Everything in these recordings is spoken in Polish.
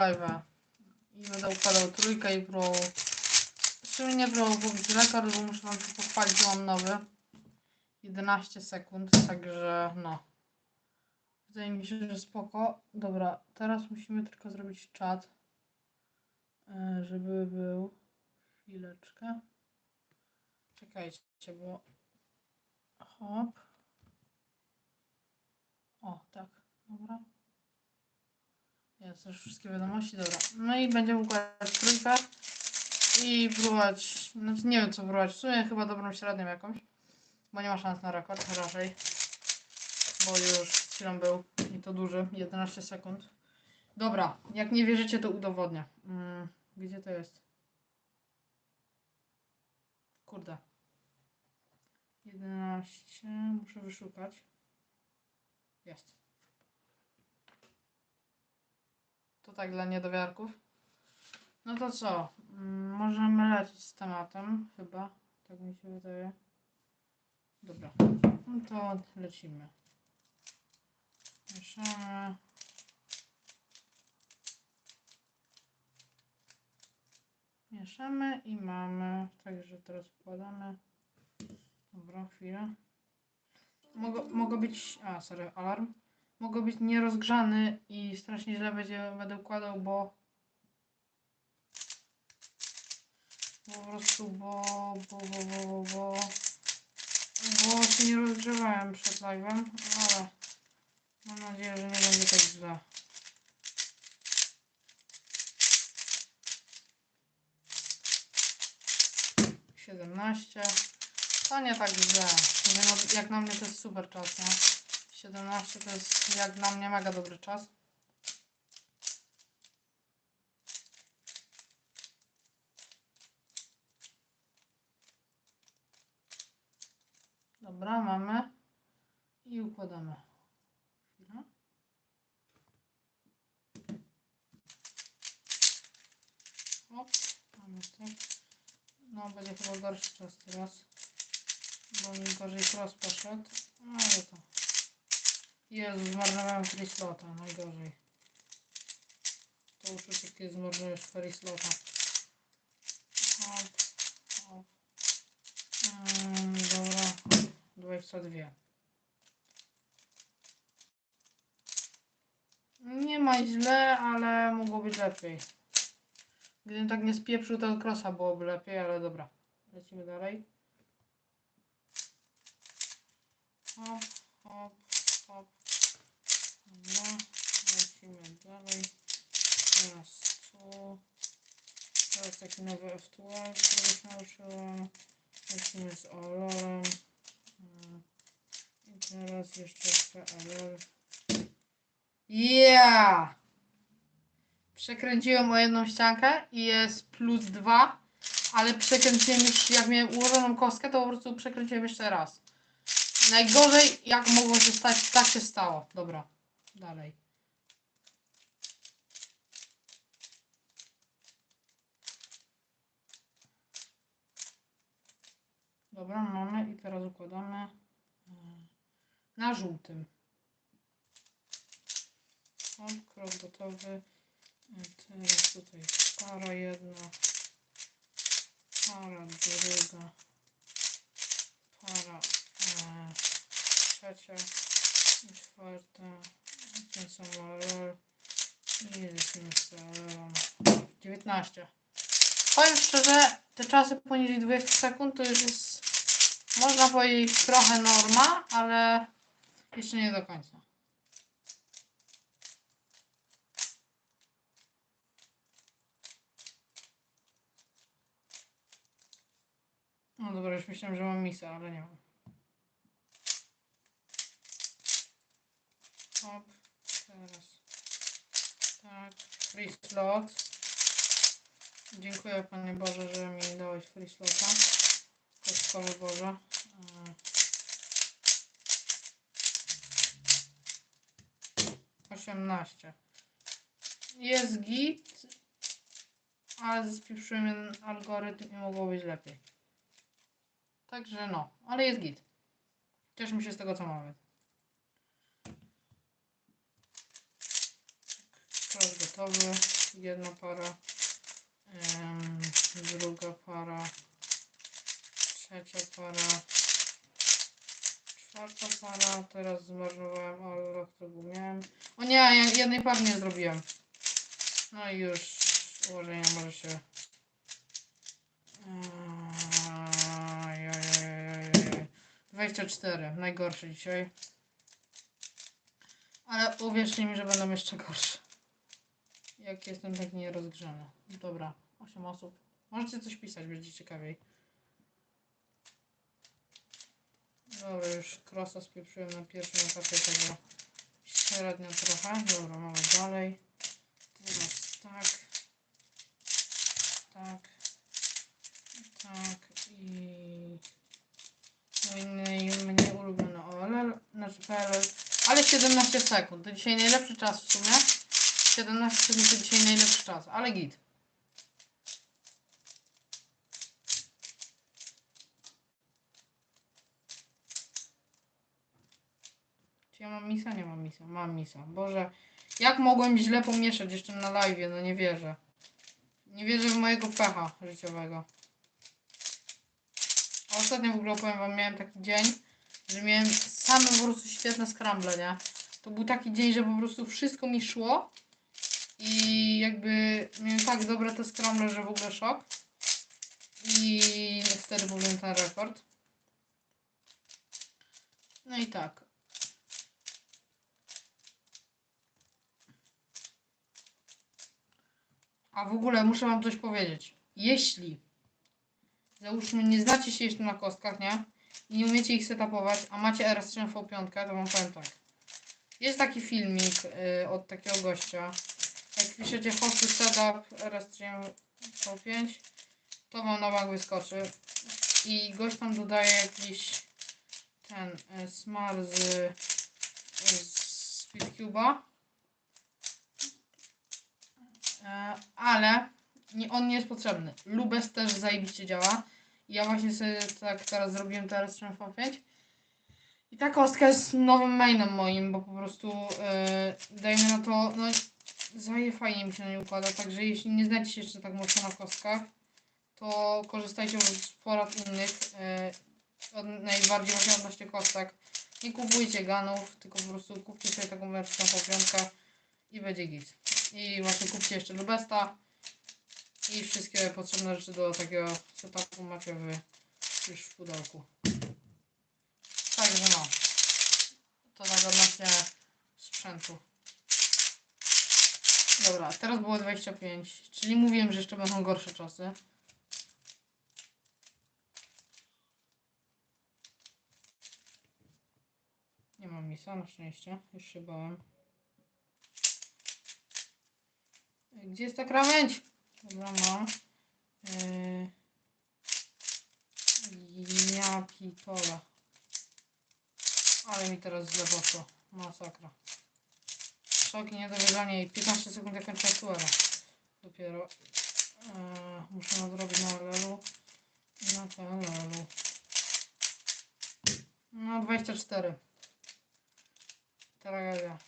live'a. I będę układał trójkę i pro. W sumie nie pro pobić rekord, bo muszę wam się pochwalić, że mam nowy. 11 sekund, także no. Wydaje mi się, że spoko. Dobra, teraz musimy tylko zrobić czat. e, Żeby był. Chwileczkę. Czekajcie, bo. Hop. O, tak. Dobra. Jest już wszystkie wiadomości, dobra. No i będziemy układać trójkę i próbować, znaczy nie wiem co próbować, w sumie chyba dobrą średnią jakąś, bo nie ma szans na rekord raczej, bo już z chwilą był i to duży, 11 sekund. Dobra, jak nie wierzycie to udowodnię. Mm, gdzie to jest? Kurde. 11, muszę wyszukać. Jest. To tak dla niedowiarków. No to co? Mm, Możemy lecieć z tematem, chyba. Tak mi się wydaje. Dobra. No to lecimy. Mieszamy. Mieszamy i mamy. Także teraz wkładamy. Dobra, chwilę. Mogą, mogą być. A, sorry, alarm. Mogą być nierozgrzany i strasznie źle będzie, będę układał, bo. Po prostu, bo. Bo, bo, bo, bo, bo. Bo się nie rozgrzewałem przed live'em, ale. Mam nadzieję, że nie będzie tak źle. Siedemnaście. To nie tak źle. Jak na mnie to jest super czas, nie? 17 to jest jak na mnie mega dobry czas. Dobra, mamy. I układamy. Mamy. No, będzie chyba gorszy czas teraz. Bo mi gorzej cross poszedł. No, ale to. Jezu, zmarnowałem free slota, najgorzej. To już takie zmarnujesz free slota. Hop, hop. Mm, dobra, 22. Nie ma źle, ale mogło być lepiej. Gdybym tak nie spieprzył tego crossa byłoby lepiej, ale dobra. Lecimy dalej. Hop, hop, hop. Dobra, lecimy dalej. Teraz tu. Teraz taki nowy F12, który się nauczyłem. Lecimy z OLORem. Mm. I teraz jeszcze PLL. Yeah! Przekręciłem o jedną ściankę i jest plus dwa, ale przekręciłem już, jak miałem ułożoną kostkę, to po prostu przekręciłem jeszcze raz. Najgorzej, jak mogło się stać, tak się stało. Dobra, dalej. Dobra, mamy i teraz układamy e, na żółtym. Hop, krok gotowy. E, Teraz tutaj para jedna, para druga, para e, trzecia i czwarta. Ten. I lecimy z LL. 19. Powiem szczerze, te czasy poniżej 20 sekund to już jest, można powiedzieć, trochę norma, ale jeszcze nie do końca. No dobra, już myślałem, że mam misę, ale nie mam. Hop, teraz. Tak, free slot. Dziękuję Panie Boże, że mi dałeś free slota. Kostkowy Boże. E. Osiemnaście. Jest git, ale spieprzyłem algorytm i mogło być lepiej. Także no, ale jest git. Cieszmy się z tego, co mamy. Cross gotowy. jedna para, druga para, trzecia para, czwarta para, teraz zmarnowałem Allah, którego miałem. O nie, ja jednej pary nie zrobiłem. No i już ułożenie może się... Ajajajajajaj. 24, najgorsze dzisiaj. Ale uwierzcie mi, że będą jeszcze gorsze. Jak jestem tak nierozgrzany. Dobra, 8 osób. Możecie coś pisać, będzie ciekawiej. Dobra, już krosa spieprzyłem na pierwszym etapie tego średnio trochę. Dobra, mamy dalej. Teraz tak. Tak. Tak i mój mniej ulubiony OLL, znaczy PLL, ale 17 sekund. To dzisiaj najlepszy czas w sumie. 17 sekund to dzisiaj najlepszy czas, ale git. Czy ja mam misa? Nie mam misa. Mam misa. Boże, jak mogłem źle pomieszać jeszcze na live? No nie wierzę. Nie wierzę w mojego pecha życiowego. A ostatnio w ogóle powiem wam, miałem taki dzień, że miałem same po prostu świetne scramble, nie? To był taki dzień, że po prostu wszystko mi szło i jakby miałem tak dobre te scramble, że w ogóle szok. I niestety powiem ten rekord. No i tak. A w ogóle muszę wam coś powiedzieć. Jeśli załóżmy nie znacie się jeszcze na kostkach, nie? I nie umiecie ich setupować, a macie RS3 V5, to wam powiem tak. Jest taki filmik y, od takiego gościa. Jak piszecie hosty setup RS3 V5, to wam na bank wyskoczy. I gość tam dodaje jakiś ten y, smar z, z Speedcube'a. E, ale nie, on nie jest potrzebny. Lubes też zajebiście działa. Ja właśnie sobie tak teraz zrobiłem teraz V5. I ta kostka jest nowym mainem moim, bo po prostu e, dajmy na to, no zaje fajnie mi się na nie układa, także jeśli nie znacie się jeszcze tak mocno na kostkach, to korzystajcie z porad innych, e, od, najbardziej właśnie odnośnie kostek. Nie kupujcie ganów, tylko po prostu kupcie sobie taką wersję V5 i będzie git. I właśnie kupcie jeszcze Lubesta. I wszystkie potrzebne rzeczy do takiego setupu macie już w pudełku. Także no. To tak odnośnie sprzętu. Dobra, teraz było 25, czyli mówiłem, że jeszcze będą gorsze czasy. Nie mam misa, na szczęście. Już się bałem. Gdzie jest ta krawędź? Dobra, mam. Yy... Ja. Ale mi teraz źle poszło. Masakra. Szok i niedowierzanie. I 15 sekund jak kończę. Dopiero. Yy, muszę nadrobić na lelu. I na TLL-u. No 24. Tragedia.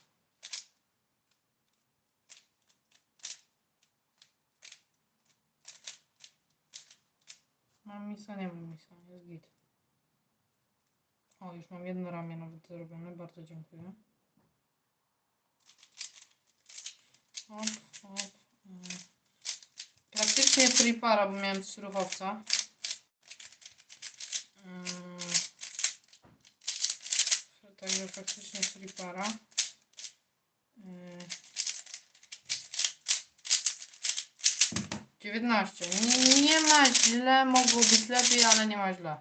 Mam misa, nie mam misa, jest git. O, już mam jedno ramię nawet zrobione, bardzo dziękuję. Hop, hop. mm. Praktycznie free para, bo miałem surowca. Mm. Także praktycznie free para. Mm. 19. Nie ma źle, mogło być lepiej, ale nie ma źle.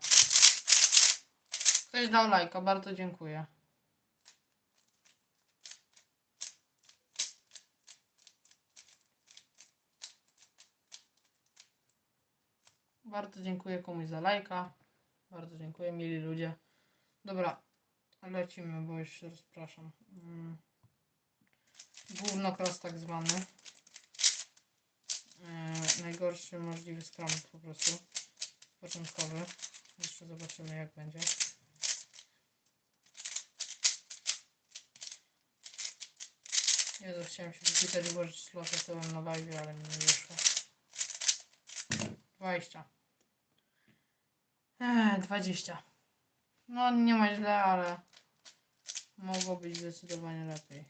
Ktoś dał lajka, bardzo dziękuję. Bardzo dziękuję komuś za lajka. Bardzo dziękuję, mili ludzie. Dobra, lecimy, bo już się rozpraszam. Mm. Gównokras tak zwany. Yy, najgorszy możliwy scrum po prostu. Początkowy. Jeszcze zobaczymy jak będzie. Jezu, chciałem się wypytać, włożyć slotę tyłem na live, ale mi nie wyszło. 20. Eee, 20. No, nie ma źle, ale mogło być zdecydowanie lepiej.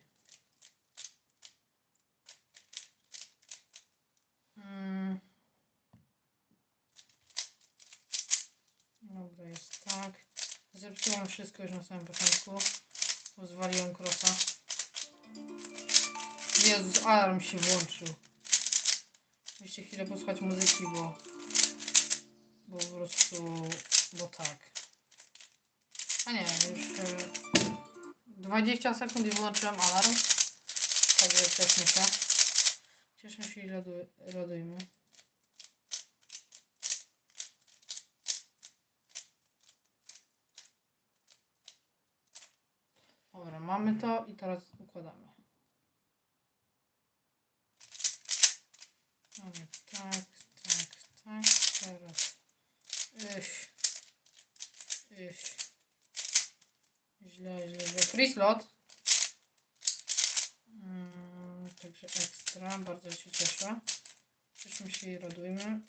Mm. Dobra, jest tak. Zepsułam wszystko już na samym początku. bo Zwaliłem krosa. Jezus, alarm się włączył. Musicie chwilę posłuchać muzyki, bo... Bo po prostu... Tak. A nie, już... e, 20 sekund i wyłączyłem alarm. Także cieszmy się. Cieszmy się i lodu-. Dobra, mamy to i teraz układamy. Mamy tak, tak, tak, teraz. Iś. Iś. Źle, źle, źle. Free slot. Mm, także ekstra, bardzo się cieszę. Cieszmy się i radujmy.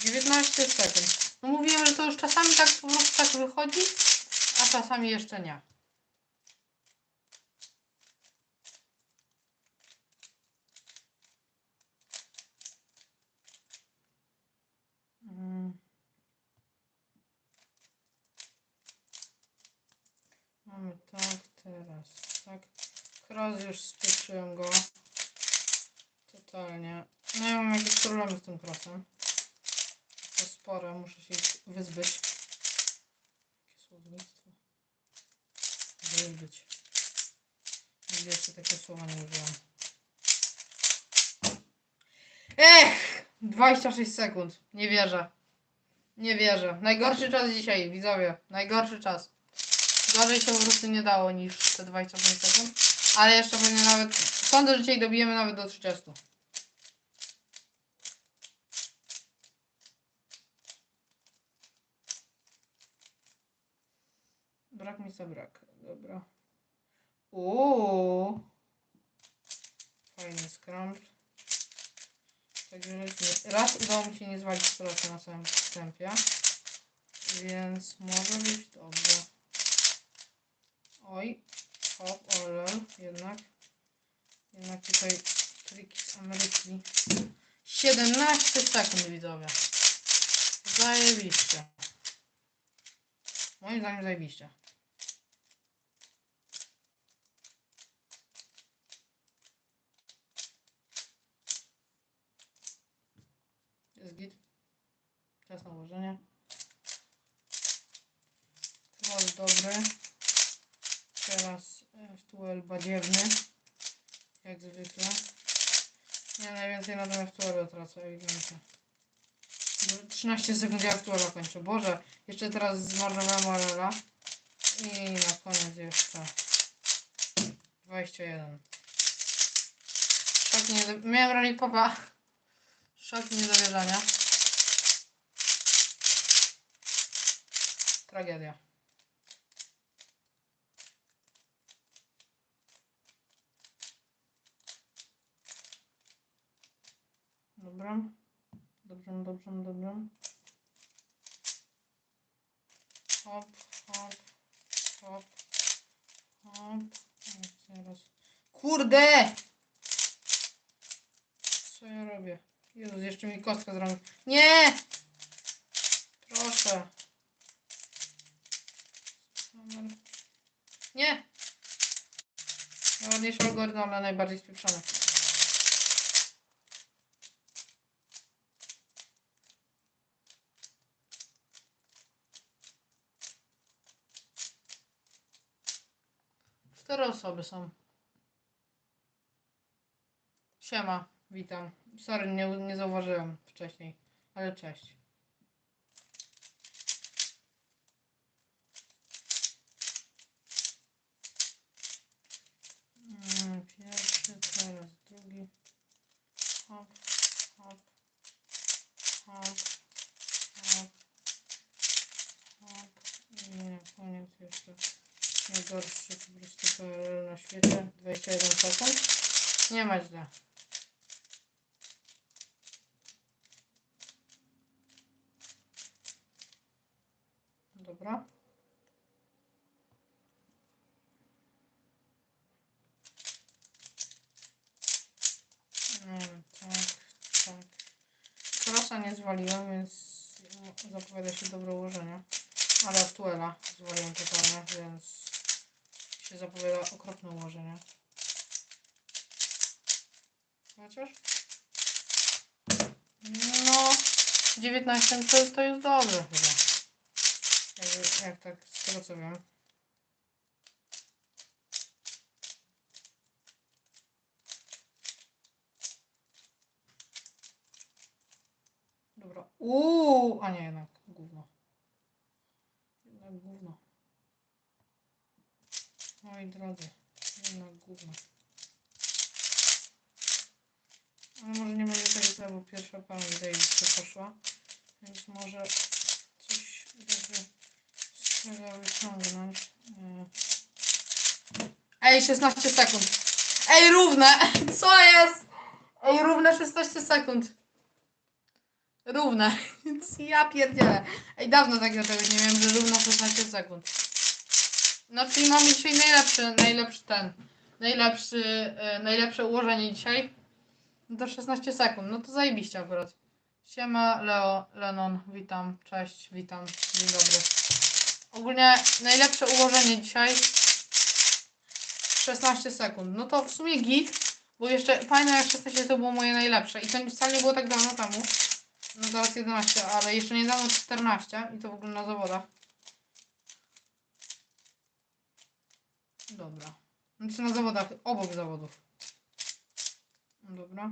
19 sekund. No mówiłem, że to już czasami tak po prostu tak wychodzi, a czasami jeszcze nie. Mm. Mamy tak, teraz tak. Cross już spieprzyłem go. Totalnie. No ja mam jakieś problemy z tym crossem. To spore, muszę się ich wyzbyć. Jakie słownictwo. Wyzbyć. Nigdy jeszcze takiego słowa nie użyłam. Ech! 26 sekund. Nie wierzę. Nie wierzę. Najgorszy czas dzisiaj, widzowie. Najgorszy czas. Gorzej się po prostu nie dało niż te 25 sekund. Ale jeszcze pewnie nawet. Sądzę, że dzisiaj dobijemy nawet do 30. Brak mi brak. Dobra. Uuu. Fajny scramble. Także. Raz udało mi się nie zwalić proszę na samym wstępie. Więc może być dobrze. Oj. Hop, olel. Jednak. Jednak tutaj triki z Ameryki. 17 sekund widzowie. Zajebiście. Moim zdaniem zajebiście. Jest git. Czas na ułożenie. Twal dobry. F2L badziewny. Jak zwykle. Ja najwięcej na tym F2L tracę ewidentnie. 13 sekund ja F2L kończę. Boże, jeszcze teraz zmarnowałem Orela. I na koniec jeszcze 21. Tak nie, miałem rolnik popa. Szok niedowierzania. Tragedia. Dobra. Dobrze, dobrze, dobrze. Hop, hop, hop, hop. Kurde! Co ja robię? Jezus, jeszcze mi kostka zrobił. Nie! Proszę. Nie! Najładniejszy algorytm, ale najbardziej spieprzony. Osoby są. Siema, witam. Sorry, nie, nie zauważyłem wcześniej, ale cześć. Mm, Pierwszy, teraz drugi. Hop, hop, hop, hop, hop. I na koniec jeszcze Najgorszy po prostu na świecie. 21 sekund. Nie ma źle. Dobra. Mm, tak, tak. Krosa nie zwaliłem, więc zapowiada się dobre ułożenie. Ale Tuela zwaliłem totalnie, więc się zapowiada okropne ułożenie. Chociaż? No, 19 to, to jest dobre chyba. Jak, jak tak, z tego co wiem. Dobra. Uuu, a nie jednak gówno. Jednak gówno. Moi drodzy, jednak gówno. Ale może nie będzie tak źle, bo pierwsza pana idea się poszła. Więc może coś będzie. Yy. Ej, 16 sekund. Ej, równe! Co jest? Ej, równe 16 sekund. Równe. Ja pierdzielę. Ej, dawno tak tego nie wiem, że równo 16 sekund. No czyli mamy dzisiaj najlepszy, najlepszy ten, najlepszy, e, najlepsze ułożenie dzisiaj. No to 16 sekund, no to zajebiście akurat. Siema, Leo, Lenon, witam, cześć, witam, dzień dobry. Ogólnie najlepsze ułożenie dzisiaj 16 sekund. No to w sumie git, bo jeszcze fajne jak 16 to było moje najlepsze i to wcale nie było tak dawno temu. No teraz 11, ale jeszcze niedawno 14 i to w ogóle na zawodach. Dobra. Znaczy na zawodach, obok zawodów. Dobra.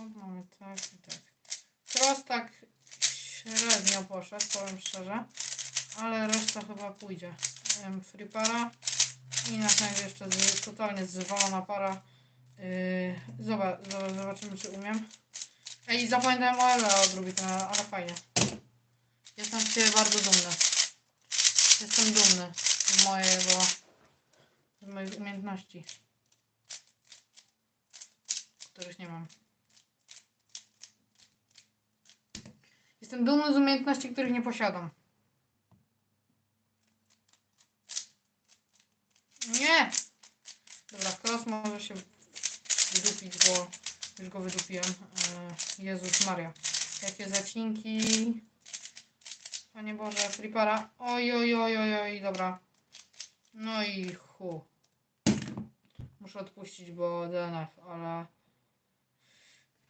No, mamy tak i tak. Cross tak średnio poszedł, powiem szczerze. Ale reszta chyba pójdzie. Em, Free para. I na koniec jeszcze z, totalnie zwalona para. Yy, zobacz, zobacz, zobaczymy czy umiem. Ej, zapamiętałem o Ele odrobić, no, ale fajnie. Jestem z bardzo dumny. Jestem dumny z mojego, z moich umiejętności, których nie mam. Jestem dumny z umiejętności, których nie posiadam. Nie! Dobra, cross może się wydupić, bo już go wydupiłem. E, Jezus Maria. Jakie zacinki. Panie Boże, flipara. Oj, oj, oj, oj, oj, dobra. No i hu. Muszę odpuścić, bo DNF, ale...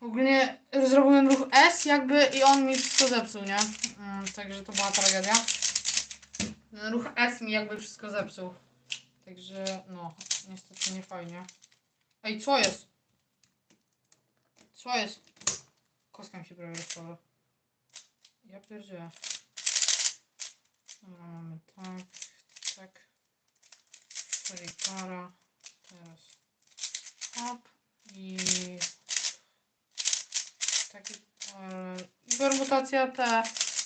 Ogólnie zrobiłem ruch S jakby i on mi wszystko zepsuł, nie? Mm, także to była tragedia. Ten ruch S mi jakby wszystko zepsuł. Także no, niestety nie fajnie. Ej, co jest? Co jest? Kostka mi się prawie rozpada. Ja pierdzielę. Dobra, mamy tak, tak. Czyli para. Teraz hop i taki e, i permutacja T.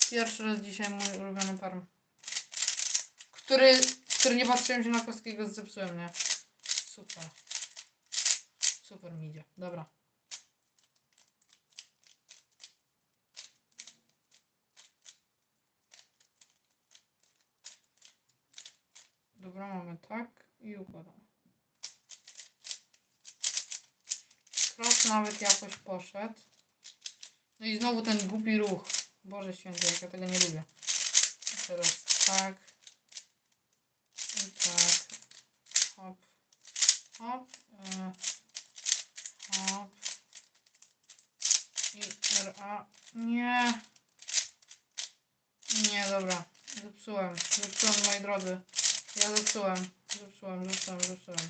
Pierwszy raz dzisiaj mój ulubiony perm. Który, który nie patrzyłem się na kostkę i go zepsułem, nie? Super. Super mi idzie. Dobra. Dobra, mamy tak i układam. Cross nawet jakoś poszedł. No i znowu ten głupi ruch. Boże święty, jak ja tego nie lubię. I teraz tak. I tak. Hop. Hop. E, hop. I RA. Nie. Nie, dobra. Zepsułem. Zepsułem, moi drodzy. Ja zepsułem. Zepsułem, zepsułem, zepsułem.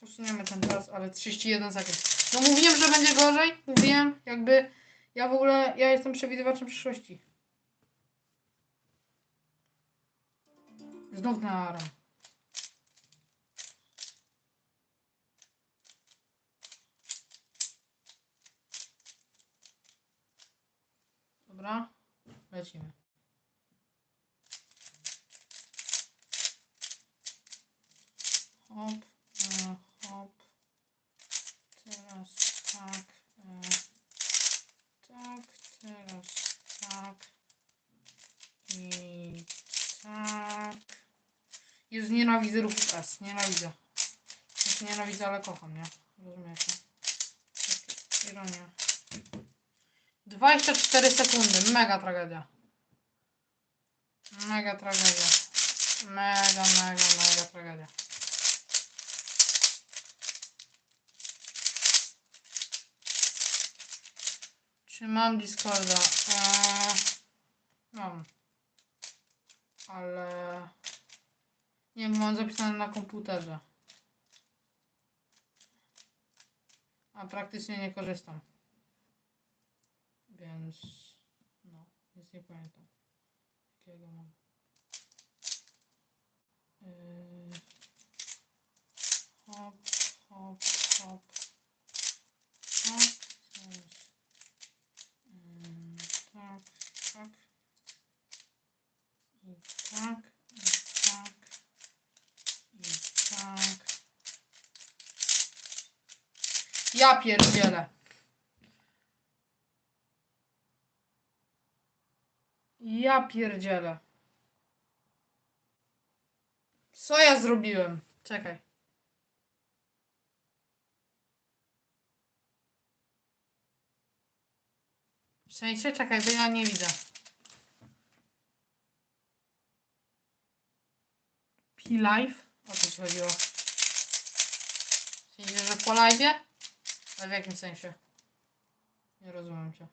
Usuniemy ten czas, ale 31 sekund. No mówiłem, że będzie gorzej. Mówiłem, jakby ja w ogóle, ja jestem przewidywaczem przyszłości. Znów na aram. Dobra, lecimy. Nienawidzę ruchów S, nienawidzę. Znaczy nienawidzę, ale kocham, nie? Rozumiecie? Takie Ironia. 24 sekundy, mega tragedia. Mega tragedia. Mega, mega, mega tragedia. Czy mam Discorda? Eee, mam. Ale... Nie mam zapisane na komputerze. A praktycznie nie korzystam. Więc... No, więc nie pamiętam. Jakiego mam. Yy, hop, hop, hop. Hop, teraz. Yy, tak, tak. I tak, i tak. I tak. Ja pierdzielę. Ja pierdzielę. Co ja zrobiłem? Czekaj. W czekaj, bo ja nie widzę. P-Live? O co ci chodziło? W sensie, że po live'ie? Ale w jakim sensie? Nie rozumiem cię.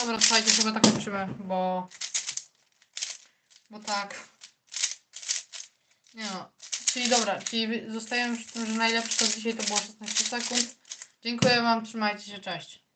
Dobra, słuchajcie, chyba tak kończymy, bo... Bo tak. Nie no. Czyli dobra, czyli zostajemy przy tym, że najlepszy to dzisiaj to było 16 sekund. Dziękuję wam, trzymajcie się, cześć.